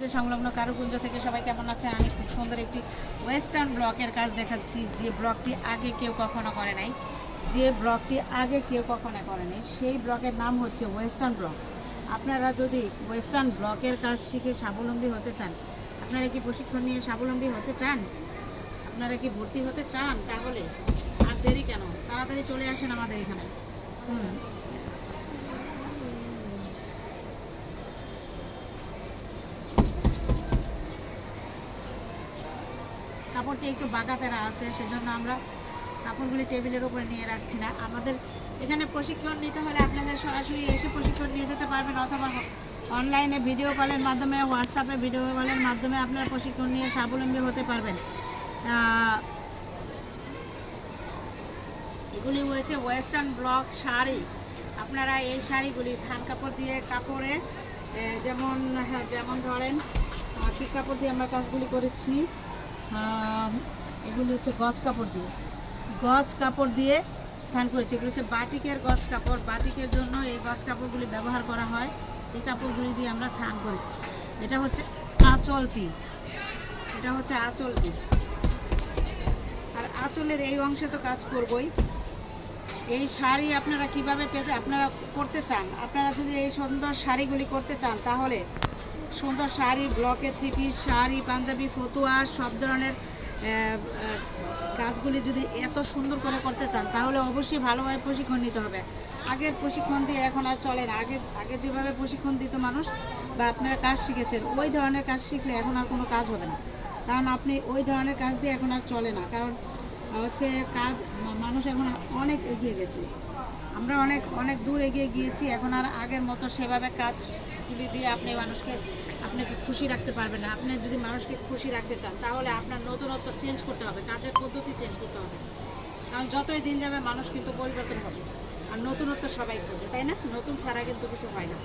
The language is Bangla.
যে সংলগ্ন কারুকুঞ্জ থেকে সবাই কেমন আছে আমি খুব সুন্দর একটি ওয়েস্টার্ন ব্লকের কাজ দেখাচ্ছি, যে ব্লকটি আগে কেউ কখনো করে নাই। যে ব্লকটি আগে কেউ কখনো করে নাই, সেই ব্লকের নাম হচ্ছে ওয়েস্টার্ন ব্লক আপনারা যদি ওয়েস্টার্ন ব্লকের কাজ শিখে স্বাবলম্বী হতে চান, আপনারা কি প্রশিক্ষণ নিয়ে স্বাবলম্বী হতে চান? আপনারা কি ভর্তি হতে চান? তাহলে আর দেরি কেন? তাড়াতাড়ি চলে আসেন আমাদের এখানে। হুম। কাপড়টি একটু বাঁকাতেরা আছে সেজন্য আমরা কাপড়গুলি টেবিলের উপরে নিয়ে রাখছি না। আমাদের এখানে প্রশিক্ষণ নিতে হলে আপনাদের সরাসরি এসে প্রশিক্ষণ নিয়ে যেতে পারবেন অথবা অনলাইনে ভিডিও কলের মাধ্যমে হোয়াটসঅ্যাপে ভিডিও কলের মাধ্যমে আপনারা প্রশিক্ষণ নিয়ে স্বাবলম্বী হতে পারবেন। এগুলি হয়েছে ওয়েস্টার্ন ব্লক শাড়ি। আপনারা এই শাড়িগুলি থান কাপড় দিয়ে কাপড়ে যেমন হ্যাঁ, যেমন ধরেন ঠিক কাপড় দিয়ে আমরা কাজগুলি করেছি। এগুলি হচ্ছে গজ কাপড় দিয়ে। গজ কাপড় দিয়ে থান করেছি। এগুলো হচ্ছে বাটিকের গজ কাপড়। বাটিকের জন্য এই গজ কাপড়গুলি ব্যবহার করা হয়। এই কাপড়গুলি দিয়ে আমরা থান করেছি। এটা হচ্ছে আঁচলটি এটা হচ্ছে আঁচলটি আর আঁচলের এই অংশে তো কাজ করবই। এই শাড়ি আপনারা কীভাবে পেতে আপনারা করতে চান? আপনারা যদি এই সুন্দর শাড়িগুলি করতে চান, তাহলে সুন্দর শাড়ি ব্লকে থ্রি পিস শাড়ি, পাঞ্জাবি, ফতুয়া, সব ধরনের কাজগুলি যদি এত সুন্দর করে করতে চান, তাহলে অবশ্যই ভালোভাবে প্রশিক্ষণ নিতে হবে। আগের প্রশিক্ষণ দিয়ে এখন আর চলে না। আগে আগে যেভাবে প্রশিক্ষণ দিত মানুষ বা আপনারা কাজ শিখেছেন, ওই ধরনের কাজ শিখলে এখন আর কোনো কাজ হবে না। কারণ আপনি ওই ধরনের কাজ দিয়ে এখন আর চলে না। কারণ হচ্ছে কাজ মানুষ এখন অনেক এগিয়ে গেছে। আমরা অনেক অনেক দূর এগিয়ে গিয়েছি, এখন আর আগের মতো সেভাবে কাজ কাজগুলি দিয়ে আপনি মানুষকে, আপনাকে খুশি রাখতে পারবেন না। আপনি যদি মানুষকে খুশি রাখতে চান, তাহলে আপনার নতুনত্ব চেঞ্জ করতে হবে, কাজের পদ্ধতি চেঞ্জ করতে হবে। কারণ যতই দিন যাবে, মানুষ কিন্তু পরিবর্তন হবে। আর নতুনত্ব সবাই খোঁজে, তাই না? নতুন ছাড়া কিন্তু কিছু হয় না।